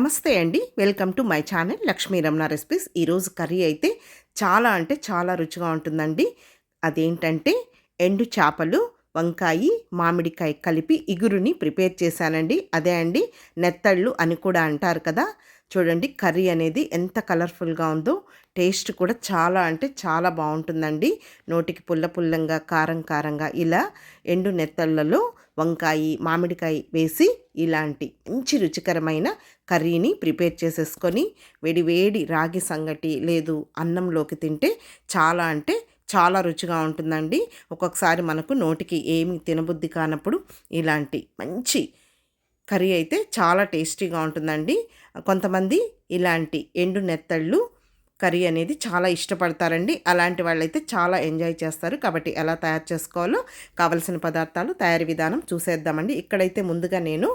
నమస్తే అండి. Welcome to my channel Lakshmi Ramana recipes. ఈరోజు కర్రీ అయితే చాలా అంటే చాలా రుచిగా ఉంటుందండి. అదేంటంటే ఎండు చేపలు వంకాయి మామిడికాయ కలిపి ఇగురుని ప్రిపేర్ చేశానండి. అదే అండి నెత్తళ్ళు అని కూడా అంటారు కదా. చూడండి కర్రీ అనేది ఎంత కలర్ఫుల్గా ఉందో టేస్ట్ కూడా చాలా అంటే చాలా బాగుంటుందండి. నోటికి పుల్ల పుల్లంగా కారం కారంగా ఇలా ఎండు నెత్తళ్ళలో వంకాయ మామిడికాయ వేసి ఇలాంటి మంచి రుచికరమైన కర్రీని ప్రిపేర్ చేసేసుకొని వేడివేడి రాగి సంగటి లేదు అన్నంలోకి తింటే చాలా అంటే చాలా రుచిగా ఉంటుందండి. ఒక్కొక్కసారి మనకు నోటికి ఏమి తినబుద్ధి కానప్పుడు ఇలాంటి మంచి కర్రీ అయితే చాలా టేస్టీగా ఉంటుందండి. కొంతమంది ఇలాంటి ఎండు నెత్తళ్ళు కర్రీ అనేది చాలా ఇష్టపడతారండి. అలాంటి వాళ్ళైతే చాలా ఎంజాయ్ చేస్తారు. కాబట్టి ఎలా తయారు చేసుకోవాలో కావలసిన పదార్థాలు తయారీ విధానం చూసేద్దామండి. ఇక్కడైతే ముందుగా నేను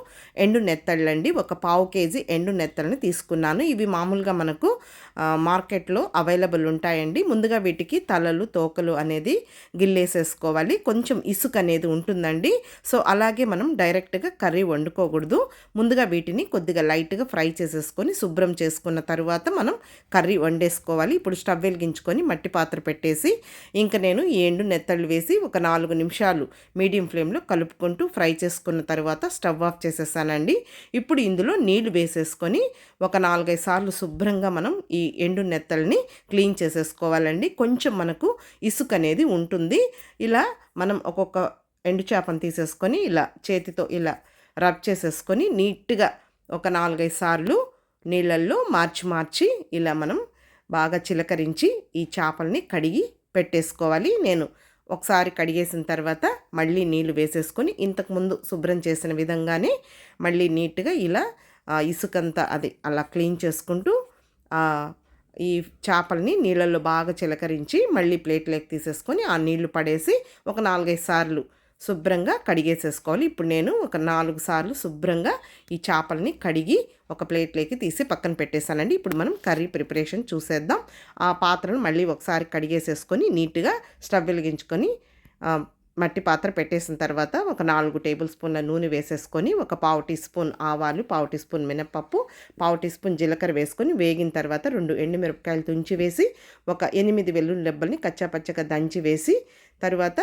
ఎండు నెత్తళ్ళండి. ఒక పావు కేజీ ఎండు నెత్తళ్ళని తీసుకున్నాను. ఇవి మామూలుగా మనకు మార్కెట్లో అవైలబుల్ ఉంటాయండి. ముందుగా వీటికి తలలు తోకలు అనేది గిల్లేసేసుకోవాలి. కొంచెం ఇసుక అనేది ఉంటుందండి. సో అలాగే మనం డైరెక్ట్గా కర్రీ వండుకోకూడదు. ముందుగా వీటిని కొద్దిగా లైట్గా ఫ్రై చేసేసుకొని శుభ్రం చేసుకున్న తర్వాత మనం కర్రీ వండే వేసుకోవాలి. ఇప్పుడు స్టవ్ వెలిగించుకొని మట్టి పాత్ర పెట్టేసి ఇంకా నేను ఈ ఎండు నెత్తళ్ళు వేసి ఒక నాలుగు నిమిషాలు మీడియం ఫ్లేమ్లో కలుపుకుంటూ ఫ్రై చేసుకున్న తర్వాత స్టవ్ ఆఫ్ చేసేసానండి. ఇప్పుడు ఇందులో నీళ్ళు వేసేసుకొని ఒక నాలుగైదు సార్లు శుభ్రంగా మనం ఈ ఎండు నెత్తల్ని క్లీన్ చేసేసుకోవాలండి. కొంచెం మనకు ఇసుక అనేది ఉంటుంది. ఇలా మనం ఒక్కొక్క ఎండు చేపను తీసేసుకొని ఇలా చేతితో ఇలా రబ్ చేసేసుకొని నీట్గా ఒక నాలుగైదు సార్లు నీళ్ళల్లో మార్చి మార్చి ఇలా మనం బాగా చిలకరించి ఈ చేపల్ని కడిగి పెట్టేసుకోవాలి. నేను ఒకసారి కడిగేసిన తర్వాత మళ్ళీ నీళ్ళు వేసేసుకొని ఇంతకుముందు శుభ్రం చేసిన విధంగానే మళ్ళీ నీట్గా ఇలా ఇసుకంతా అది అలా క్లీన్ చేసుకుంటూ ఈ చేపల్ని నీళ్ళల్లో బాగా చిలకరించి మళ్ళీ ప్లేట్లోకి తీసేసుకొని ఆ నీళ్ళు పడేసి ఒక నాలుగైదు సార్లు శుభ్రంగా కడిగేసేసుకోవాలి. ఇప్పుడు నేను ఒక నాలుగు సార్లు శుభ్రంగా ఈ చేపల్ని కడిగి ఒక ప్లేట్లోకి తీసి పక్కన పెట్టేశానండి. ఇప్పుడు మనం కర్రీ ప్రిపరేషన్ చూసేద్దాం. ఆ పాత్రను మళ్ళీ ఒకసారి కడిగేసేసుకొని నీట్గా స్టవ్ వెలిగించుకొని మట్టి పాత్ర పెట్టేసిన తర్వాత ఒక నాలుగు టేబుల్ స్పూన్ల నూనె వేసేసుకొని ఒక పావు టీ స్పూన్ ఆవాలు పావు టీ స్పూన్ మినపప్పు పావు టీ స్పూన్ జీలకర్ర వేసుకొని వేగిన తర్వాత రెండు ఎండుమిరపకాయలు తుంచి వేసి ఒక ఎనిమిది వెల్లుల్లి డబ్బల్ని కచ్చాపచ్చగా దంచి వేసి తర్వాత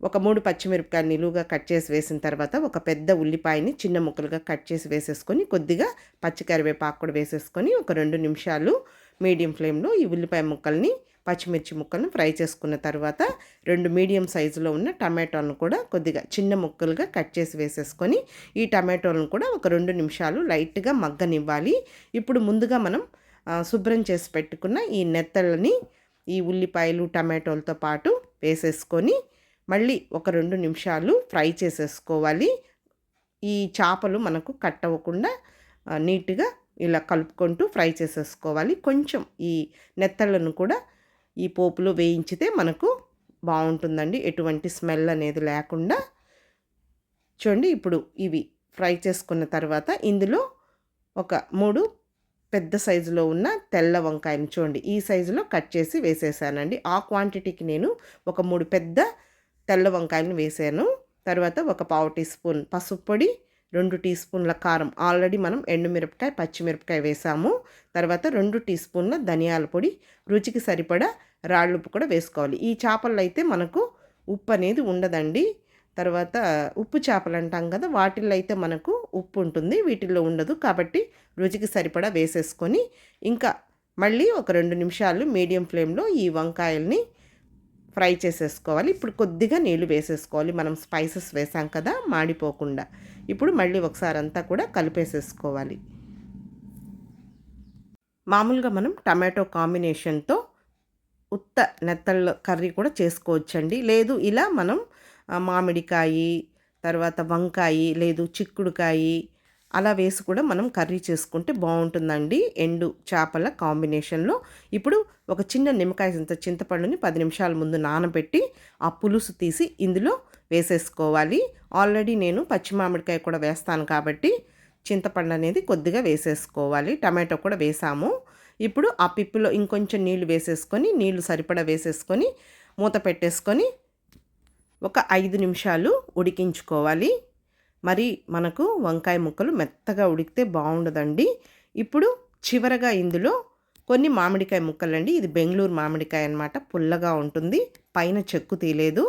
ఒక మూడు పచ్చిమిరపకాయలు నిలువుగా కట్ చేసి వేసిన తర్వాత ఒక పెద్ద ఉల్లిపాయని చిన్న ముక్కలుగా కట్ చేసి వేసేసుకొని కొద్దిగా పచ్చికరివేపాకు కూడా వేసేసుకొని ఒక రెండు నిమిషాలు మీడియం ఫ్లేమ్లో ఈ ఉల్లిపాయ ముక్కల్ని పచ్చిమిర్చి ముక్కలను ఫ్రై చేసుకున్న తర్వాత రెండు మీడియం సైజులో ఉన్న టమాటోలను కూడా కొద్దిగా చిన్న ముక్కలుగా కట్ చేసి వేసేసుకొని ఈ టమాటోలను కూడా ఒక రెండు నిమిషాలు లైట్గా మగ్గనివ్వాలి. ఇప్పుడు ముందుగా మనం శుభ్రం చేసి పెట్టుకున్న ఈ నెత్తళ్ళని ఈ ఉల్లిపాయలు టమాటోలతో పాటు వేసేసుకొని మళ్ళీ ఒక రెండు నిమిషాలు ఫ్రై చేసేసుకోవాలి. ఈ చేపలు మనకు కట్ అవ్వకుండా నీట్గా ఇలా కలుపుకుంటూ ఫ్రై చేసేసుకోవాలి. కొంచెం ఈ నెత్తళ్ళను కూడా ఈ పోపులో వేయించితే మనకు బాగుంటుందండి. ఎటువంటి స్మెల్ అనేది లేకుండా. చూడండి ఇప్పుడు ఇవి ఫ్రై చేసుకున్న తర్వాత ఇందులో ఒక మూడు పెద్ద సైజులో ఉన్న తెల్ల వంకాయని చూడండి. ఈ సైజులో కట్ చేసి వేసేసానండి. ఆ క్వాంటిటీకి నేను ఒక మూడు పెద్ద తెల్ల వంకాయలను వేసాను. తర్వాత ఒక పావు టీ స్పూన్ పసుపు పొడి రెండు టీ స్పూన్ల కారం. ఆల్రెడీ మనం ఎండుమిరపకాయ పచ్చిమిరపకాయ వేసాము. తర్వాత రెండు టీ స్పూన్ల ధనియాల పొడి. రుచికి సరిపడా రాళ్ళుప్పు కూడా వేసుకోవాలి. ఈ చేపల్లో అయితే మనకు ఉప్పు అనేది ఉండదండి. తర్వాత ఉప్పు చేపలు అంటాం కదా వాటిల్లో అయితే మనకు ఉప్పు ఉంటుంది వీటిల్లో ఉండదు. కాబట్టి రుచికి సరిపడా వేసేసుకొని ఇంకా మళ్ళీ ఒక రెండు నిమిషాలు మీడియం ఫ్లేమ్లో ఈ వంకాయల్ని ఫ్రై చేసేసుకోవాలి. ఇప్పుడు కొద్దిగా నీళ్ళు వేసేసుకోవాలి. మనం స్పైసెస్ వేసాం కదా మాడిపోకుండా. ఇప్పుడు మళ్ళీ ఒకసారి అంతా కూడా కలిపేసేసుకోవాలి. మామూలుగా మనం టమాటో కాంబినేషన్తో ఉత్త నెత్తళ్ళ కర్రీ కూడా చేసుకోవచ్చండి. లేదు ఇలా మనం మామిడికాయ తర్వాత వంకాయ లేదు చిక్కుడుకాయ అలా వేసి కూడా మనం కర్రీ చేసుకుంటే బాగుంటుందండి. ఎండు చేపల కాంబినేషన్లో. ఇప్పుడు ఒక చిన్న నిమ్మకాయ ఇంత చింతపండుని పది నిమిషాల ముందు నానబెట్టి ఆ పులుసు తీసి ఇందులో వేసేసుకోవాలి. ఆల్రెడీ నేను పచ్చి మామిడికాయ కూడా వేస్తాను కాబట్టి చింతపండు అనేది కొద్దిగా వేసేసుకోవాలి. టమాటో కూడా వేసాము. ఇప్పుడు ఆ పిప్పులో ఇంకొంచెం నీళ్ళు వేసేసుకొని నీళ్ళు సరిపడా వేసేసుకొని మూత పెట్టేసుకొని ఒక ఐదు నిమిషాలు ఉడికించుకోవాలి. మరి మనకు వంకాయ ముక్కలు మెత్తగా ఉడికితే బాగుండదండి. ఇప్పుడు చివరగా ఇందులో కొన్ని మామిడికాయ ముక్కలండి. ఇది బెంగళూరు మామిడికాయ అన్నమాట. పుల్లగా ఉంటుంది. పైన చెక్కు తీయలేదు.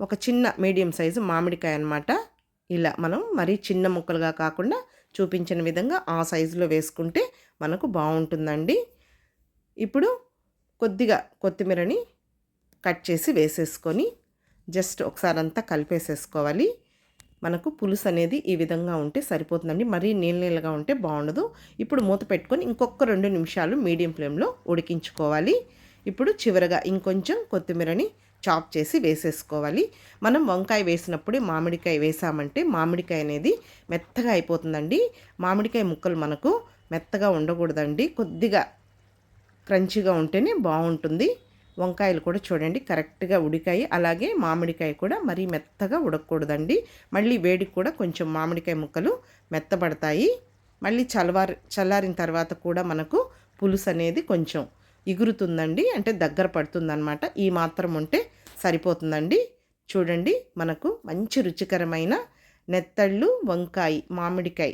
ఒక చిన్న మీడియం సైజు మామిడికాయ అన్నమాట. ఇలా మనం మరీ చిన్న ముక్కలుగా కాకుండా చూపించిన విధంగా ఆ సైజులో వేసుకుంటే మనకు బాగుంటుందండి. ఇప్పుడు కొద్దిగా కొత్తిమీరని కట్ చేసి వేసేసుకొని జస్ట్ ఒకసారి అంతా కలిపేసేసుకోవాలి. మనకు పులుసు అనేది ఈ విధంగా ఉంటే సరిపోతుందండి. మరీ నీళ్ళ నీళ్ళగా ఉంటే బాగుండదు. ఇప్పుడు మూత పెట్టుకొని ఇంకొక రెండు నిమిషాలు మీడియం ఫ్లేమ్లో ఉడికించుకోవాలి. ఇప్పుడు చివరగా ఇంకొంచెం కొత్తిమీరని చాప్ చేసి వేసేసుకోవాలి. మనం వంకాయ వేసినప్పుడే మామిడికాయ వేసామంటే మామిడికాయ అనేది మెత్తగా అయిపోతుందండి. మామిడికాయ ముక్కలు మనకు మెత్తగా ఉండకూడదండి. కొద్దిగా క్రంచిగా ఉంటేనే బాగుంటుంది. వంకాయలు కూడా చూడండి కరెక్ట్గా ఉడికాయి. అలాగే మామిడికాయ కూడా మరీ మెత్తగా ఉడకకూడదండి. మళ్ళీ వేడికి కూడా కొంచెం మామిడికాయ ముక్కలు మెత్తబడతాయి. మళ్ళీ చల్లారి చల్లారిన తర్వాత కూడా మనకు పులుసు అనేది కొంచెం ఎగురుతుందండి అంటే దగ్గర పడుతుందన్నమాట. ఈ మాత్రం ఉంటే సరిపోతుందండి. చూడండి మనకు మంచి రుచికరమైన నెత్తళ్ళు వంకాయ మామిడికాయ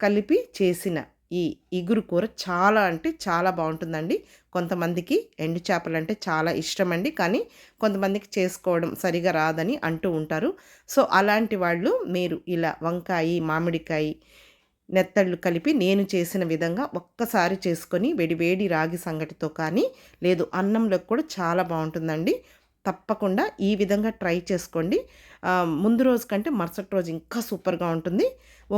కలిపి చేసిన ఈ ఇగురు కూర చాలా అంటే చాలా బాగుంటుందండి. కొంతమందికి ఎండు చేపలు అంటే చాలా ఇష్టం అండి కానీ కొంతమందికి చేసుకోవడం సరిగా రాదని అంటూ ఉంటారు. సో అలాంటి వాళ్ళు మీరు ఇలా వంకాయ మామిడికాయ నెత్తళ్ళు కలిపి నేను చేసిన విధంగా ఒక్కసారి చేసుకొని వేడి వేడి రాగి సంగటితో కానీ లేదు అన్నంలో కూడా చాలా బాగుంటుందండి. తప్పకుండా ఈ విధంగా ట్రై చేసుకోండి. ముందు రోజు కంటే మరుసటి రోజు ఇంకా సూపర్గా ఉంటుంది.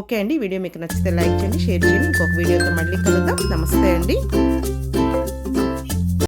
ఓకే అండి వీడియో మీకు నచ్చితే లైక్ చేయండి షేర్ చేయండి. ఇంకొక వీడియోతో మళ్ళీ కలుద్దాం. నమస్తే అండి.